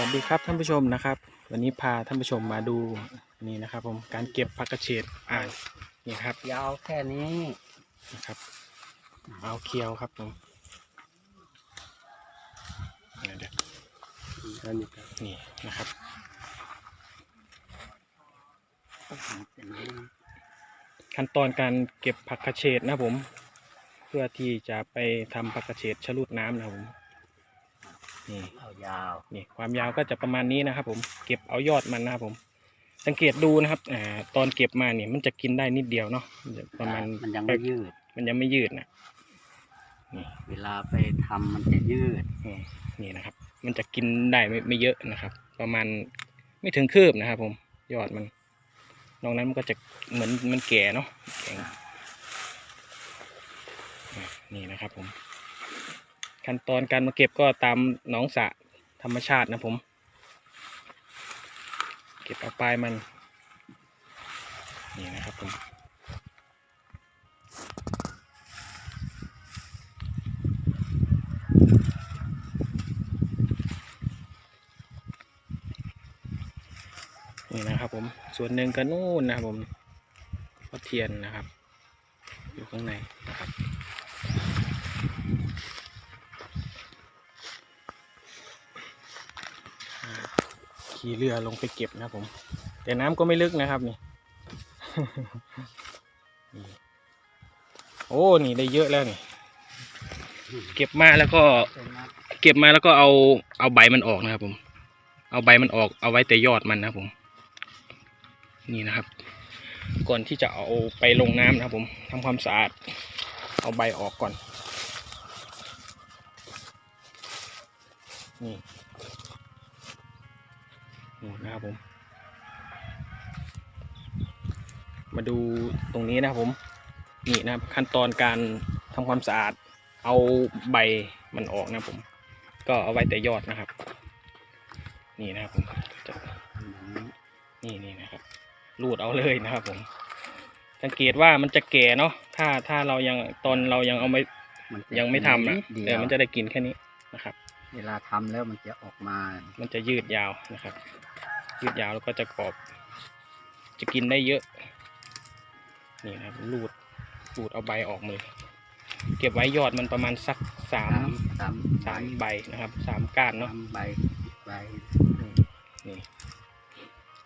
วัสดีครับท่านผู้ชมนะครับ วันนี้พาท่านผู้ชมมาดูนี่นะครับ ผมการเก็บผักกระเฉดอ่างนี่ครับ ยาวแค่นี้นะครับเอาเคียวครับผมเดี๋ยวเดี๋ยวนี่นะครับขั้นตอนการเก็บผักกระเฉดนะผม เพื่อที่จะไปทำผักกระเฉดชะลูดน้ำนะผม นี่เอายาวนี่ความยาวก็จะประมาณนี้นะครับ ผมเก็บเอายอดมันนะครับผม สังเกตดูนะครับอ่าตอนเก็บมาเนี่ยมันจะกินได้นิดเดียวเนาะมันจะประมาณมันยังไม่ยืด มันยังไม่ยืดนะนี่เวลาไปทำมันจะยืดอืมนี่นะครับ มันจะกินได้ไม่ไม่เยอะนะครับ ประมาณไม่ถึงคืบนะครับผมยอดมันนอกนั้นมันก็จะเหมือนมันแก่เนาะแข็งอะนี่นะครับผม ขั้นตอนการมาเก็บก็ตามหนองสระธรรมชาตินะผม เก็บเอาปลายมัน นี่นะครับผมนี่นะครับผมส่วนหนึ่งก็นู่นนะครับผมก็เทียนนะครับ อยู่ข้างใน ขี่เรือลงไปเก็บนะผม แต่น้ำก็ไม่ลึกนะครับนี่ โอ้ นี่ได้เยอะแล้วนี่ เก็บมาแล้วก็ เก็บมาแล้วก็เอาเอาใบมันออกนะครับผม เอาใบมันออกเอาไว้แต่ยอดมันนะผม นี่นะครับ ก่อนที่จะเอาไปลงน้ำนะครับผมทำความสะอาด เอาใบออกก่อน นี่ นี่นะครับผม มาดูตรงนี้นะครับผม นี่นะครับขั้นตอนการทำความสะอาด เอาใบมันออกนะครับผม ก็เอาไว้แต่ยอดนะครับ นี่นะครับผมจะนี่นี่นะครับ รูดเอาเลยนะครับผม สังเกตว่ามันจะแก่เนาะ ถ้าถ้าเรายังตอนเรายังเอาไม่มันจะยังไม่ทำนะดเดียวเดี๋ยวมันจะได้กินแค่นี้นะครับ เวลาทำแล้วมันจะออกมา มันจะยืดยาวนะครับ ยืดยาวแล้วก็จะกรอบ จะกินได้เยอะ นี่นะครับรูดรูดเอาใบออกมาเลย เก็บไว้ยอดมันประมาณสักสามสามสามใบนะครับสามก้านเนาะสามใบใบอืมนี่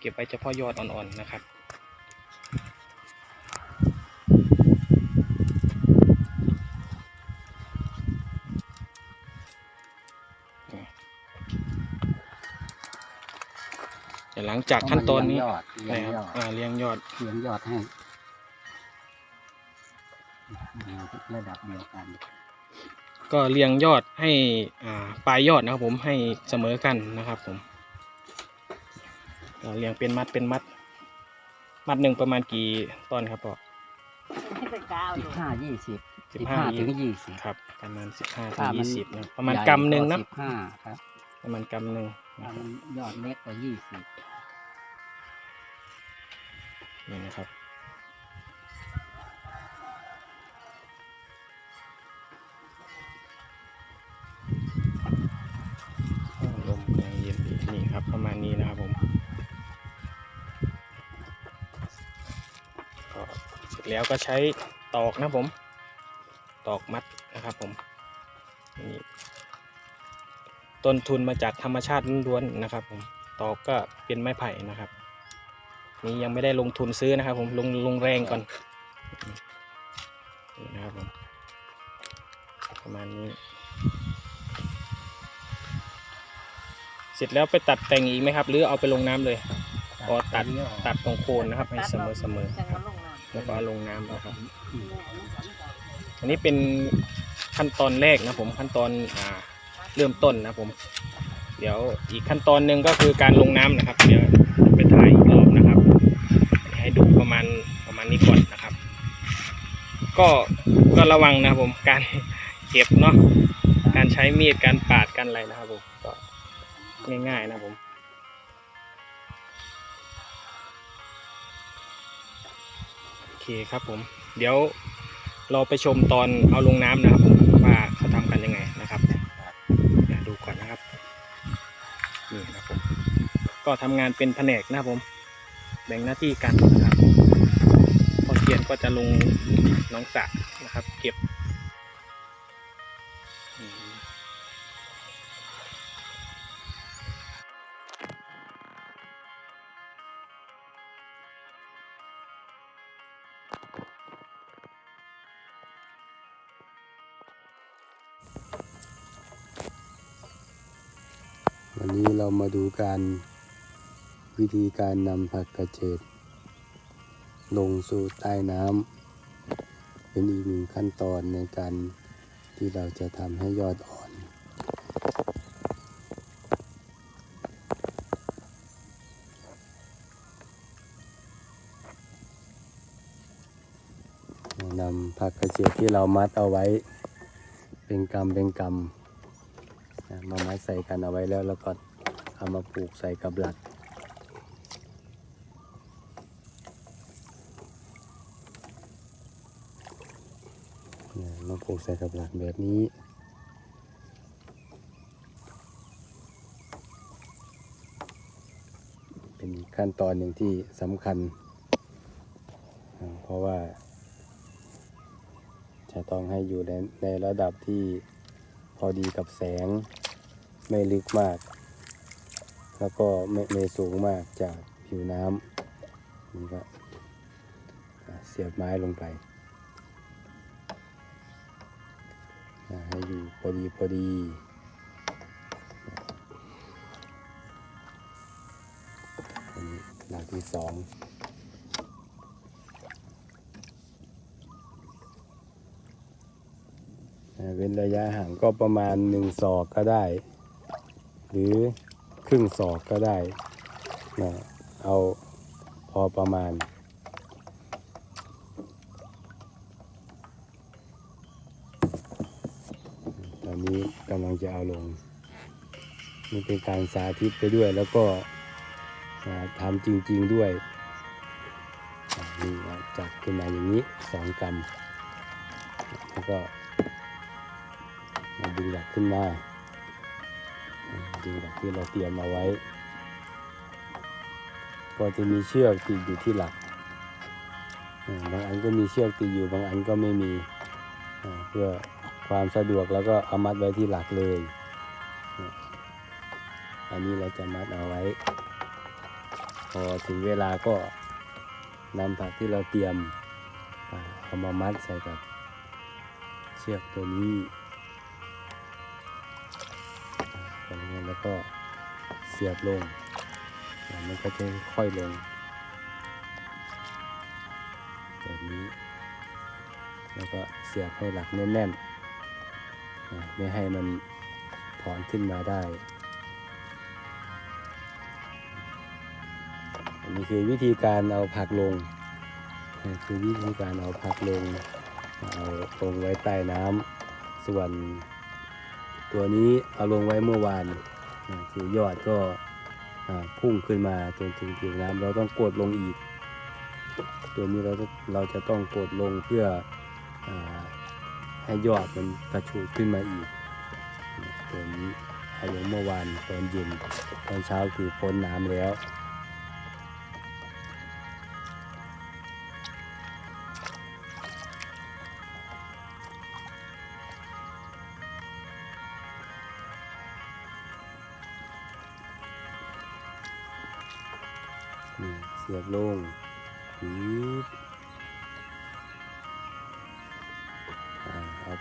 เก็บไว้เฉพาะยอดอ่อนๆนะครับ ลังจากขั้นตอนนี้เลี้ยงนะยคอรับดอ่าเลี้ยงยอดเลี้ยงยอดให้ระดับเดียวกันก็เรียงยอดให้อ่าปลายยอดนะครับผมให้เสมอกันนะครับผมก็เรียงเป็นมัดเป็นมัด มัดหนึ่งประมาณกี่ตอนครับพ่อสิบห้ายี่สิบสิสิบบห้าห้าถึงยี่สิบครับประมาณสิบห้าถึถ้างมันยี่สิบนะประมาณกำหนึ่งนะสิบห้าครับประมาณกำหนึ่งนะถ้าครับมันยอดเล็กกว่ายี่สิบ นี่นะครับโอ้ลมยังเย็นดีนี่ครับ ประมาณนี้นะครับผมก็เสร็จแล้วก็ใช้ตอกนะผม ตอกมัดนะครับผมนี่ต้นทุนมาจากธรรมชาติล้วนๆนะครับผม ตอกก็เป็นไม้ไผ่นะครับ นี่ยังไม่ได้ลงทุนซื้อนะครับ ผมลงลงแรงก่อนนี่นะครับผมประมาณนี้ เสร็จแล้วไปตัดแต่งอีกไหมครับ หรือเอาไปลงน้ำเลยอ๋อตัดตัดตรงโคนนะครับ ให้เสมอเสมอๆครับแล้วก็เอาลงน้ำนะครับ อันนี้เป็นขั้นตอนแรกนะผมขั้นตอนอ่าเริ่มต้นนะผม เดี๋ยวอีกขั้นตอนหนึ่งก็คือการลงน้ำนะครับเดี๋ยว นะครับ ก็ก็ระวังนะครับผมการเก็บเนาะการใช้มีดการปาดกันอะไรนะครับผมก็ง่ายๆนะครับผมโอเคครับผม เดี๋ยวเราไปชมตอนเอาลงน้ำนะครับว่าเขาทำกันยังไงนะครับดูก่อนนะครับนี่นะครับผมก็ทำงานเป็นแผนกนะครับผม แบ่งหน้าที่กันนะครับ เทียนก็จะลงน้องสระนะครับ เก็บวันนี้เรามาดูการวิธีการนำผักกระเฉด ลงสู่ใต้น้ำเป็นอีกหนึ่งขั้นตอนในการที่เราจะทำให้ยอดอ่อน นำผักกระเฉดที่เรามัดเอาไว้ เป็นกำเป็นกำนะมามัดใส่กันเอาไว้แล้วแล้วก็เอามาผูกใส่กับหลัก ผูกใส่กับหลักแบบนี้เป็นขั้นตอนหนึ่งที่สำคัญ เพราะว่า จะต้องให้อยู่ในในระดับที่พอดีกับแสง ไม่ลึกมาก แล้วก็ไม่ไม่สูงมากจากผิวน้ำนี่ก็เสียบไม้ลงไป ให้อยู่พอดีพอดีอันนี้หลักที่สองเว้นระยะห่างก็ประมาณหนึ่งศอกก็ได้ หรือครึ่งศอกก็ได้นะเอาพอประมาณ ตอ นี้กำลังจะเอาลงนี่เป็นการสาธิตไปด้วยแล้วก็ทำจริง ๆด้วยนี่จับขึ้นมาอย่างนี้สองกำแล้วก็มาดึงหลักขึ้นมาดึงหลักที่เราเตรียมเอาไว้ ก็จะมีเชือกติดอยู่ที่หลักบางอันก็มีเชือกติดอยู่บางอันก็ไม่มีเพื่อ ความสะดวกแล้วก็เอามัดไว้ที่หลักเลย อันนี้เราจะมัดเอาไว้ พอถึงเวลาก็นำผักที่เราเตรียมเอามามัดใส่กับเชือกตัวนี้ตรงนี้แล้วก็เสียบลง มันก็จะค่อยลงแบบนี้ แล้วก็เสียบให้หลักแน่นๆ ไม่ให้มันถอนขึ้นมาได้ อันนี้คือวิธีการเอาผักลงคือวิธีการเอาผักลง เอาลงไว้ใต้น้ำส่วนตัวนี้เอาลงไว้เมื่อวานคือยอดก็พุ่งขึ้นมาจนถึงผิวน้ำเราต้องกดลงอีก ตัวนี้เราเราจะต้องกดลงเพื่ออ ให้ยอดมันกระชูดขึ้นมาอีกตัวนี้เอาลงเมื่อวานตอนเย็นตอนเช้าคือพ้นน้ำแล้วนี่เสียบลงปึ๊บ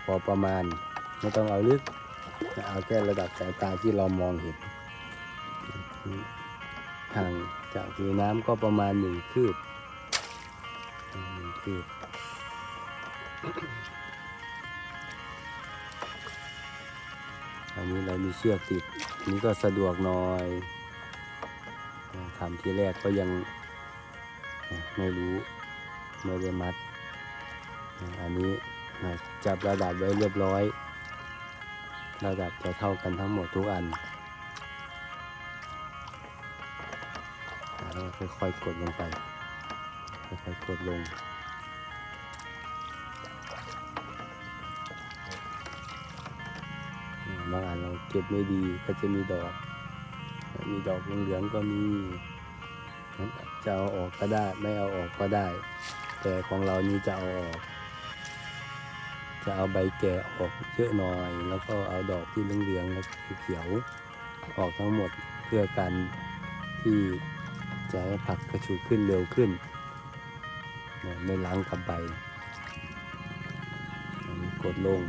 พอประมาณ ไม่ต้องเอาลึกเอาแค่ระดับสายตาที่เรามองเห็นห่างจากผิวน้ำก็ประมาณหนึ่งคืบหนึ่งคืบอันนี้เรามีเชือกติดนนี้ก็สะดวกหน่อยทำที่แรกก็ยังไม่รู้ ไม่ได้มัด อันนี้ จับระดับไว้เรียบร้อย ระดับจะเท่ากันทั้งหมดทุกอันแล้วค่อยๆกดลงไป ค่อยๆกดลงบางอันเราเก็บไม่ดีก็จะมีดอก มีดอกเหลืองก็มี จะเอาออกก็ได้ ไม่เอาออกก็ได้ แต่ของเรานี่จะเอาออก จะเอาใบแก่ออกเยอะหน่อย แล้วก็เอาดอกที่เหลืองๆแล้วก็เขียวออกทั้งหมดเพื่อการที่จะให้ผักกระชูขึ้นเร็วขึ้นไม่ล้างกับใบกดลง